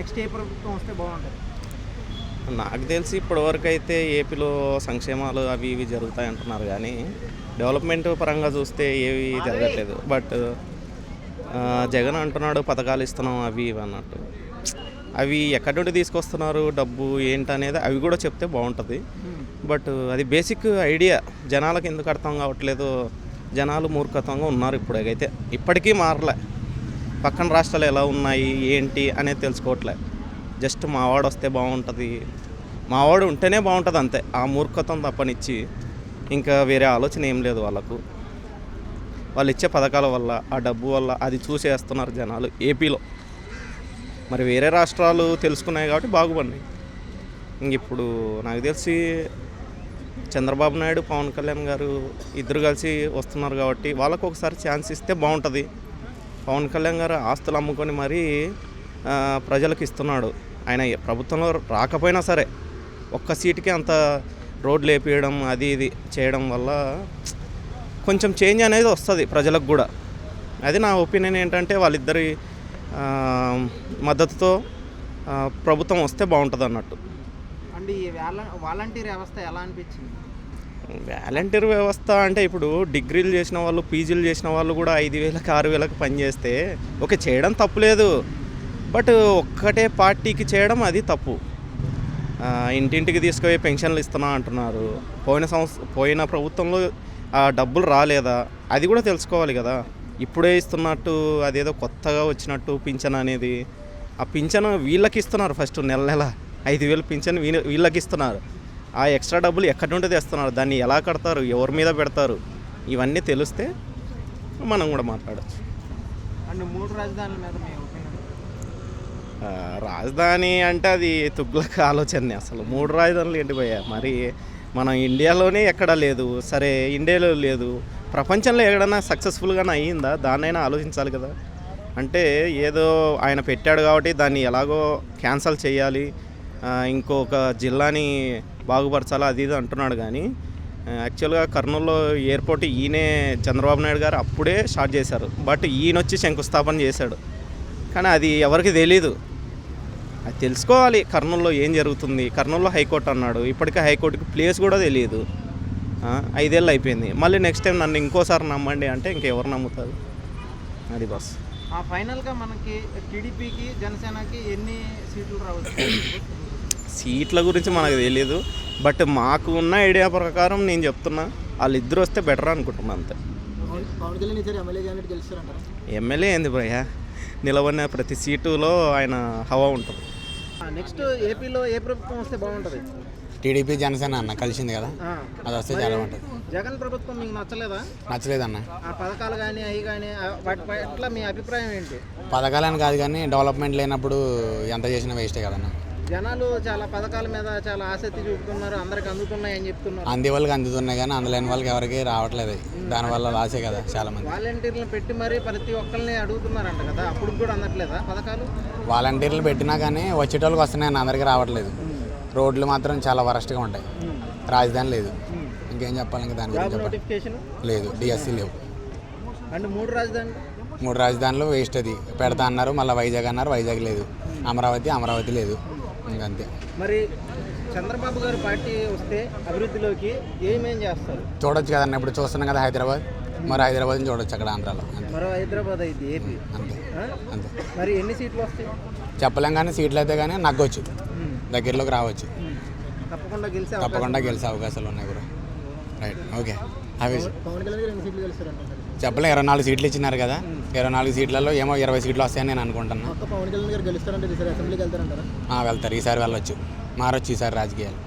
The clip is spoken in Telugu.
నెక్స్ట్ ఏ ప్రభుత్వం వస్తే బాగుంటుంది? నాకు తెలిసి ఇప్పటివరకు అయితే ఏపీలో సంక్షేమాలు అవి ఇవి జరుగుతాయి అంటున్నారు కానీ డెవలప్మెంట్ పరంగా చూస్తే ఏవి జరగట్లేదు. బట్ జగన్ అంటున్నాడు పథకాలు ఇస్తున్నాం అవి ఇవి అన్నట్టు. అవి ఎక్కడి నుండి తీసుకొస్తున్నారు డబ్బు ఏంటనేది అవి కూడా చెప్తే బాగుంటుంది. బట్ అది బేసిక్ ఐడియా. జనాలకు ఎందుకు అర్థం కావట్లేదు? జనాలు మూర్ఖత్వంగా ఉన్నారు ఇప్పుడైతే ఇప్పటికీ మారలే. పక్కన రాష్ట్రాలు ఎలా ఉన్నాయి ఏంటి అనేది తెలుసుకోవట్లే. జస్ట్ మావాడు వస్తే బాగుంటుంది. మావాడు ఉంటేనే బాగుంటుంది అంతే. ఆ మూర్ఖత్వం తప్పనిచ్చి ఇంకా వేరే ఆలోచన ఏం లేదు వాళ్ళకు. వాళ్ళు ఇచ్చే పథకాల వల్ల ఆ డబ్బు వల్ల అది చూసేస్తున్నారు జనాలు ఏపీలో. మరి వేరే రాష్ట్రాలు తెలుసుకున్నాయి కాబట్టి బాగుపడినాయి. ఇంక ఇప్పుడు నాకు తెలిసి చంద్రబాబు నాయుడు పవన్ కళ్యాణ్ గారు ఇద్దరు కలిసి వస్తున్నారు కాబట్టి వాళ్ళకు ఒకసారి ఛాన్స్ ఇస్తే బాగుంటుంది. పవన్ కళ్యాణ్ గారు ఆస్తులు అమ్ముకొని మరీ ప్రజలకు ఇస్తున్నాడు. ఆయన ప్రభుత్వంలో రాకపోయినా సరే ఒక్క సీటుకి అంత రోడ్లు వేపియడం అది ఇది చేయడం వల్ల కొంచెం చేంజ్ అనేది వస్తుంది ప్రజలకు కూడా. అది నా ఒపీనియన్ ఏంటంటే వాళ్ళిద్దరి మద్దతుతో ప్రభుత్వం వస్తే బాగుంటుంది అన్నట్టు అండ్ ఈ వాలంటీర్ వ్యవస్థ ఎలా అనిపించింది? వాలంటీర్ వ్యవస్థ అంటే ఇప్పుడు డిగ్రీలు చేసిన వాళ్ళు పీజీలు చేసిన వాళ్ళు కూడా ఐదు వేలకు ఆరు వేలకు పనిచేస్తే ఓకే చేయడం తప్పులేదు బట్ ఒక్కటే పార్టీకి చేయడం అది తప్పు. ఇంటింటికి తీసుకుపోయి పెన్షన్లు ఇస్తున్నా అంటున్నారు. పోయిన సంవత్సరం పోయిన ప్రభుత్వంలో ఆ డబ్బులు రాలేదా? అది కూడా తెలుసుకోవాలి కదా. ఇప్పుడే ఇస్తున్నట్టు అదేదో కొత్తగా వచ్చినట్టు పింఛన్ అనేది. ఆ పింఛన్ వీళ్ళకి ఇస్తున్నారు ఫస్ట్ నెల నెల. ఐదు వేలు పింఛన్ వీళ్ళ- వీళ్ళకి ఇస్తున్నారు. ఆ ఎక్స్ట్రా డబ్బులు ఎక్కడి నుండి తెస్తున్నారు? దాన్ని ఎలా కడతారు? ఎవరి మీద పెడతారు? ఇవన్నీ తెలిస్తే మనం కూడా మాట్లాడచ్చు. అండ్ మూడు రాజధానుల మీద మీ ఒపీనియన్? ఆ, రాజధాని అంటే అది తుగ్లక్ ఆలోచనే అసలు. మూడు రాజధానులు ఏంటి భయ్య? మరి మనం ఇండియాలోనే ఎక్కడా లేదు. సరే ఇండియాలో లేదు. ప్రపంచంలో ఎక్కడైనా సక్సెస్ఫుల్గానే అయ్యిందా? దాన్నైనా ఆలోచించాలి కదా. అంటే ఏదో ఆయన పెట్టాడు కాబట్టి దాన్ని ఎలాగో క్యాన్సల్ చేయాలి. ఇంకొక జిల్లాని బాగుపరచాలి అది ఇది అంటున్నాడు కానీ యాక్చువల్గా కర్నూలులో ఎయిర్పోర్ట్ ఈయనే చంద్రబాబు నాయుడు గారు అప్పుడే స్టార్ట్ చేశారు. బట్ ఈయన వచ్చి శంకుస్థాపన చేశాడు. కానీ అది ఎవరికి తెలీదు. అది తెలుసుకోవాలి కర్నూలులో ఏం జరుగుతుంది. కర్నూలులో హైకోర్టు అన్నాడు. ఇప్పటికే హైకోర్టుకి ప్లేస్ కూడా తెలియదు ఐదేళ్ళు అయిపోయింది. మళ్ళీ నెక్స్ట్ టైం నన్ను ఇంకోసారి నమ్మండి అంటే ఇంకెవరు నమ్ముతారు? అది బస్ ఫైనల్గా మనకి టీడీపీకి జనసేనకి ఎన్ని సీట్లు రావచ్చు? సీట్ల గురించి మనకు తెలియదు బట్ మాకు ఉన్న ఐడియా ప్రకారం నేను చెప్తున్నా వాళ్ళిద్దరు వస్తే బెటర్ అనుకుంటున్నాను అంతే. పవన్ కళ్యాణ్ ఇద్దరు ఎమ్మెల్యే ఏంది భయ్య? నిలబడిన ప్రతి సీటులో ఆయన హవా ఉంటుంది. నెక్స్ట్ ఏపీలో ఏ ప్రభుత్వం వస్తే బాగుంటుంది? టీడీపీ జనసేన అన్న కలిసింది కదా? అది వస్తే చాలా బాగుంటుంది. జగన్ ప్రభుత్వం మీకు నచ్చలేదా? నచ్చలేదన్న. ఆ పథకాలు కానీ అవి కానీ వాటి పట్ల మీ అభిప్రాయం ఏంటి? పథకాలని కాదు కానీ డెవలప్మెంట్ లేనప్పుడు ఎంత చేసినా వేస్టే కదన్న. జనాలు చాలా పథకాల మీద చాలా ఆసక్తి చూపుతున్నారు అందరికి అందుతున్నాయి అని చెప్తున్నారు. అంది వాళ్ళకి అందుతున్నాయి కానీ అందలేని వాళ్ళకి ఎవరికి రావట్లేదు. దానివల్ల లాసే కదా చాలా మంది. వాలంటీర్లను పెట్టి మరీ ప్రతి ఒక్కరిని అడుగుతున్నారంట కదా అప్పుడు కూడా అందట్లేదా పథకాలు? వాలంటీర్లు పెట్టినా కానీ వచ్చేటోళ్ళకి వస్తున్నాయని అందరికీ రావట్లేదు. రోడ్లు మాత్రం చాలా వరస్ట్గా ఉంటాయి. రాజధాని లేదు. ఇంకేం చెప్పాలి ఇంకా దాని గురించి లేదు డిఎస్సి లేవు. అండ్ మూడు రాజధాని మూడు రాజధానులు వేస్ట్ అది. పెడతా అన్నారు మళ్ళీ వైజాగ్ అన్నారు వైజాగ్ లేదు. అమరావతి అమరావతి లేదు. ఇంకంతే మరి చంద్రబాబు గారు పార్టీ వస్తే అభివృద్ధిలోకి ఏమేం చేస్తారు? చూడొచ్చు కదన్న ఇప్పుడు చూస్తున్నాం కదా హైదరాబాద్. మరి హైదరాబాద్ని చూడొచ్చు అక్కడ ఆంధ్రాలో. అంతే. మరో హైదరాబాద్ అయితే ఏపీ. అంతే? అంతే. మరి ఎన్ని సీట్లు వస్తాయి? చెప్పలేం కానీ సీట్లు అయితే కానీ నగ్గొచ్చు. దగ్గరలోకి రావచ్చు. తప్పకుండా గెలిచే తప్పకుండా గెలిచే అవకాశాలు ఉన్నాయి కూడా. రైట్. ఓకే. అవి పవన్ కళ్యాణ్ గారు ఎన్ని సీట్లు గెలుస్తారంట? చెప్పలేం ఇరవై నాలుగు సీట్లు ఇచ్చినారు కదా. ఇరవై నాలుగు సీట్లలో ఏమో ఇరవై సీట్లు వస్తాయని నేను అనుకుంటున్నా. పవన్ కళ్యాణ్ గారు గెలుస్తారంటే ఈసారి అసెంబ్లీకి వెళ్తారంటారా? ఆ, వెళ్తారు. ఈసారి వెళ్ళొచ్చు. మారొచ్చు ఈసారి రాజకీయాలు.